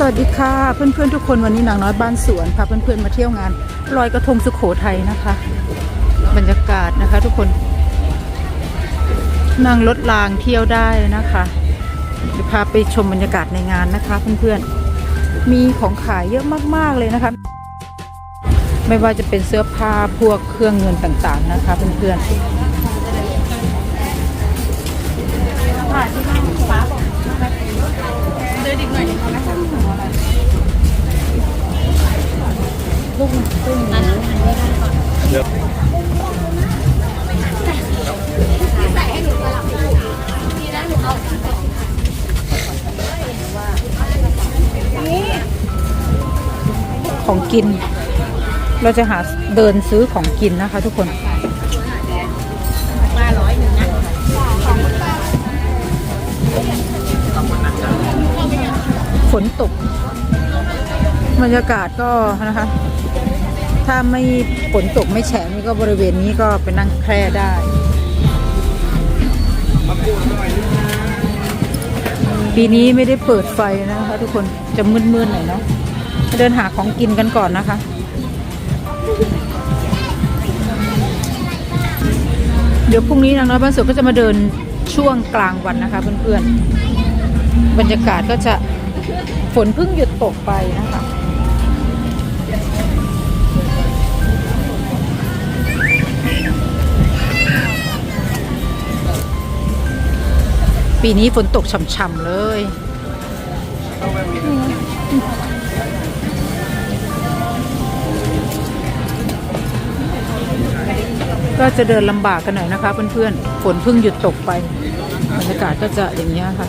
สวัสดีค่ะเพื่อนๆทุกคนวันนี้นางน้อยบ้านสวนพาเพื่อนๆมาเที่ยวงานลอยกระทงสุโขทัยนะคะ บรรยากาศนะคะ ทุกคนนั่งรถรางเที่ยวได้นะคะเดี๋ยวพาไปชมบรรยากาศในงานนะคะ เพื่อนๆมีของขายเยอะมากๆเลยนะคะ ไม่ว่าจะเป็นเสื้อผ้าพวกเครื่องเงินต่างๆนะคะ เพื่อนๆ ลูกมันตึ้งนั่นไม่ได้ก่อนของกิน เราจะหาเดินซื้อของกินนะคะทุกคนฝนตก บรรยากาศก็นะคะ ถ้าไม่ฝนตกไม่แฉะนี่ก็บริเวณนี้ก็ไปนั่งแคร่ได้ปีนี้ไม่ได้เปิดไฟนะคะ ทุกคนจะมืดๆหน่อยเนาะเดินหาของกินกันก่อนนะคะ เดี๋ยวพรุ่งนี้นางน้อยบ้านสวนก็จะมาเดินช่วงกลางวันนะคะ เพื่อนๆ บรรยากาศก็จะฝนเพิ่งหยุดตกไปนะคะ ปีนี้ฝนตกฉ่ำๆเลย ก็จะเดินลำบากกันหน่อยนะคะเพื่อนๆ ฝนเพิ่งหยุดตกไป บรรยากาศก็จะอย่างนี้ยค่ะ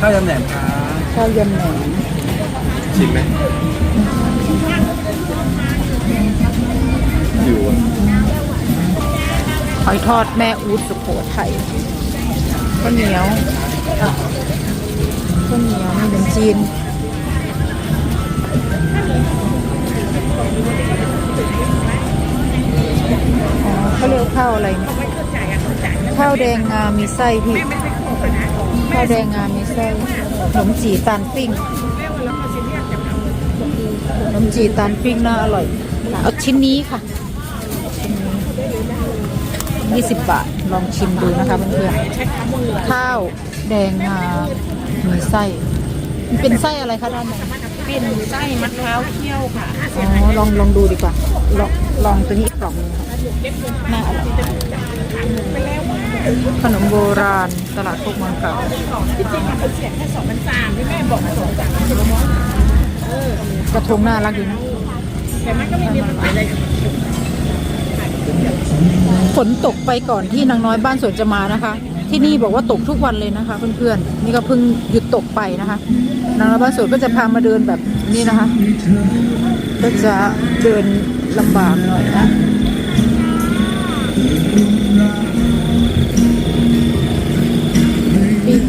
ข้าวยำแหนมครับข้าวยำแหนมชิมไหมหิวอะห อยทอดแม่อูดสุโขทัยข้าวเหนียวข้าวเหนียวขนมจีนอ๋อเขาเรียกข้าวอะไรเนี่ยข้าวแดงงา มีไส้พี่ข้าวแดงงา มีไส้ขนมจีตาลปิ้งขนมจีตาลปิ้งน่าอร่อย เอาชิ้นนี้ค่ะ 20 บาท ลองชิมดูนะคะเพื่อนๆข้าวแดงงามีไส้มันเป็นไส้อะไรคะด้านในเป็นไส้มะพร้าวเคี่ยวค่ะอ๋อลองลองดูดีกว่า ลองลองตัวนี้อีกกล่องหนึงค่ะน่าอร่อยขนมโบราณตลาดโคกเมืองเก่าที่จริงมันเป็นเสียงแค่สองพันสามที่แม่บอกสองสามกระทงน่ารักดีนะแต่มันก็ไม่มีปัญหาอะไร ฝนตกไปก่อนที่นางน้อยบ้านสวนจะมานะคะ ที่นี่บอกว่าตกทุกวันเลยนะคะ เพื่อนๆนี่ก็เพิ่งหยุดตกไปนะคะ นางน้อยบ้านสวนก็จะพามาเดินแบบนี้นะคะ ก็จะเดินลำบากหน่อยนะปิ้ง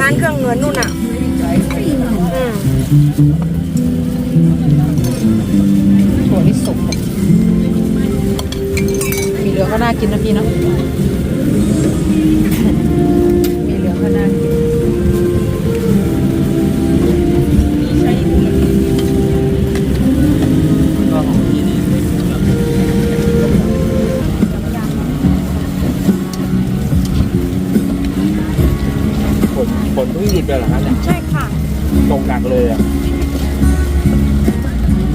ร้านเครื่องเงินนู่นอะอืมถั่วลิสงก็น่ากินนะพี่เนาะมีเหลือก็น่ากิน ยุดไปเหรอครับเนี่ยใช่ค่ะตกหนักเลยอะ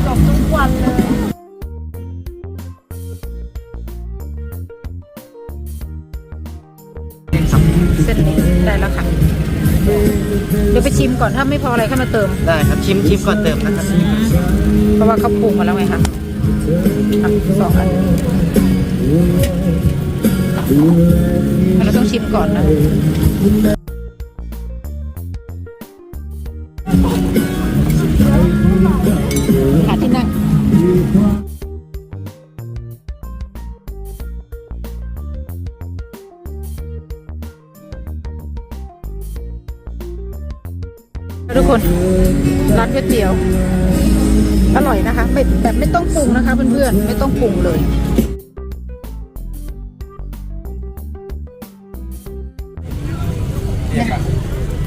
ตกทุกวันเลยเส้นนี้ได้แล้วค่ะ เดี๋ยวไปชิมก่อนถ้าไม่พออะไรค่อยมาเติม ได้ครับชิมชิมก่อนเติมนะครับเพราะว่าเขาปรุงมาแล้วไงคะอะสองอันเราต้องชิมก่อนนะ ทุกคนร้านก๋วยเตี๋ยว อร่อยนะคะไม่แบบไม่ต้องปรุงนะคะเพื่อนๆไม่ต้องปรุงเลย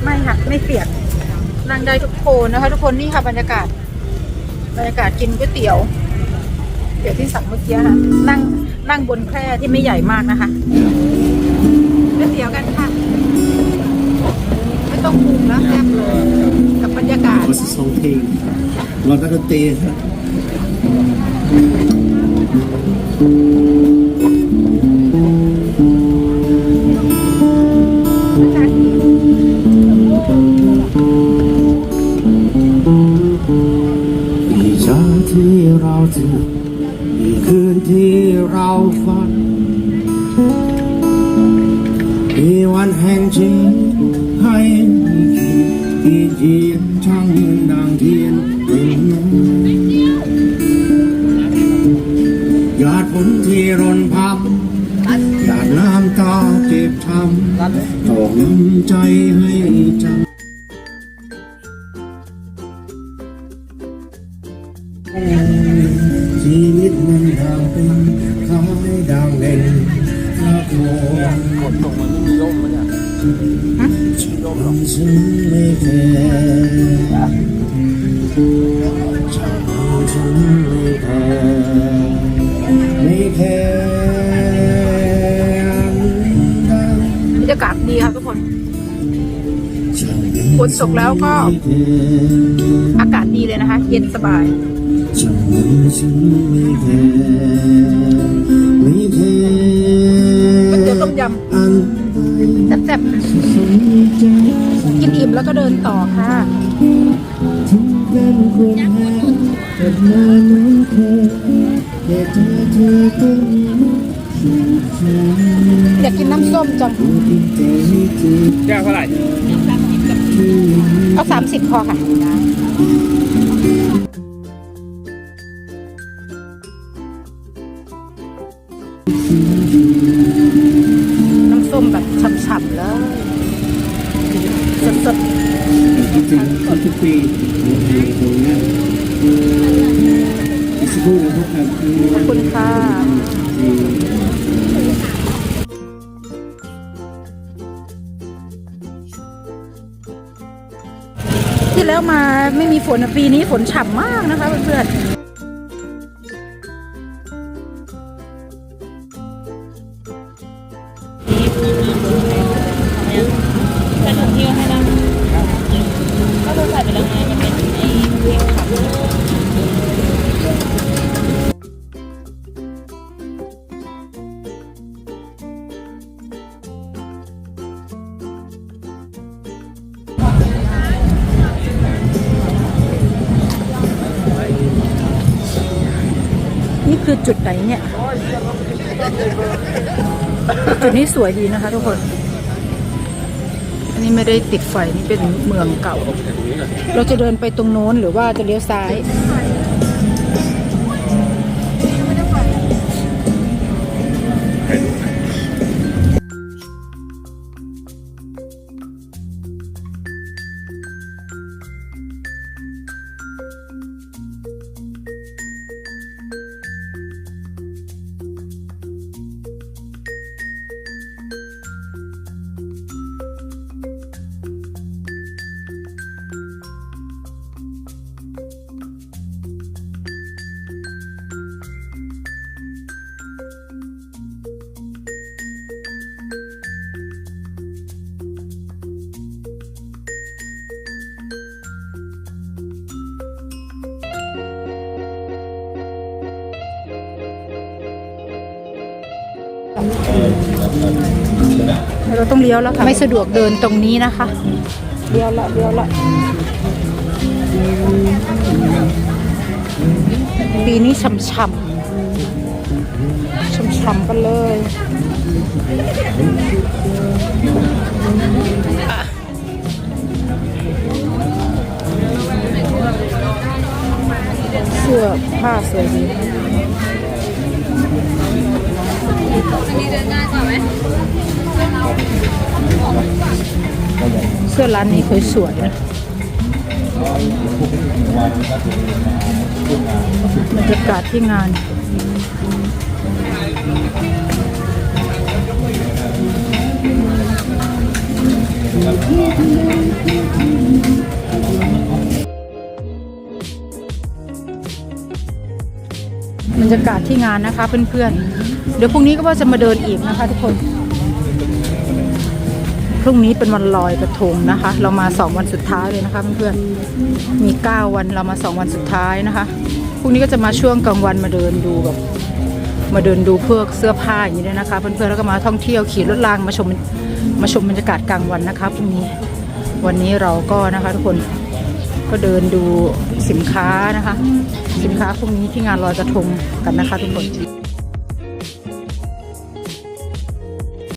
ไม่ค่ะไม่เปียกนั่งได้ทุกโคนนะคะ ทุกคนนี่ค่ะบรรยากาศบรรยากาศกินก๋วยเตี๋ยวเตี๋ยวที่สั่งเมื่อกี้ค่ะนั่งนั่งบนแคร่ที่ไม่ใหญ่มากนะคะก๋วยเตี๋ยวกันค่ะ ต้องปรุงนะแซ่บเลยกับบรรยากาศขาสองเพลงรอนักดนตรีครับ ช่างดังเทียนเป็นหยาดฝนที่รนพับหยาดน้ำตาเจ็บช้ำตอกน้ำใจให้จำชีวิตมันดังเป็นคล้ายดังเล่นละคร บรรยากาศดีค่ะทุกคนฝนตกแล้วก็อากาศดีเลยนะคะ เย็นสบายฉันเตี๋ยวต้มยอันใดำ ซ่บสนใจๆกินอิ่มแล้วก็เดินต่อค่ะถึงเป็นคนแพ้เกิดมาน้องเคยแต่เธอเธอต้องฉันฉันอยากกินน้ำส้มจังที่ใจไม่เจ็บแก้วเท่าไหร่เอาสามสิบพอค่ะ ถึงทุกๆปีในตรงนั้นอีกสักครู่นะครับครับๆขอบคุณค่ะที่แล้วมาไม่มีฝนอะปีนี้ฝนฉ่ำมากนะคะเพื่อนๆนี่ คือจุดไหนเนี่ย จุดนี้สวยดีนะคะทุกคน อันนี้ไม่ได้ติดไฟนี่เป็นเมืองเก่า เราจะเดินไปตรงโน้นหรือว่าจะเลี้ยวซ้าย เราต้องเลี้ยวแล้วค่ะ ไม่สะดวกเดินตรงนี้นะคะ เลี้ยวละเลี้ยวละ ปีนี้ช่ำช่ำช่ำช่ำๆกันเลยอะเสื้อผ้าสวยดี เสื้อร้านนี้สวยๆนะบรรยากาศที่งานบรรยากาศที่งานนะคะเพื่อนๆ เดี๋ยวพรุ่งนี้ก็ว่าจะมาเดินอีกนะคะทุกคน พรุ่งนี้เป็นวันลอยกระทงนะคะ เรามาสองวันสุดท้ายเลยนะคะเพื่อนๆมีเก้าวันเรามาสองวันสุดท้ายนะคะพรุ่งนี้ก็จะมาช่วงกลางวันมาเดินดูแบบมาเดินดูเพวกเสื้อผ้าอย่างนี้ด้วยนะคะเพื่อนๆแล้วก็มาท่องเที่ยวขี่รถรางมาชมมาชมบรรยากาศกลางวันนะคะพรุ่งนี้วันนี้เราก็นะคะทุกคนก็เดินดูสินค้านะคะ สินค้าพวกนี้ที่งานลอยกระทงกันนะคะทุกคน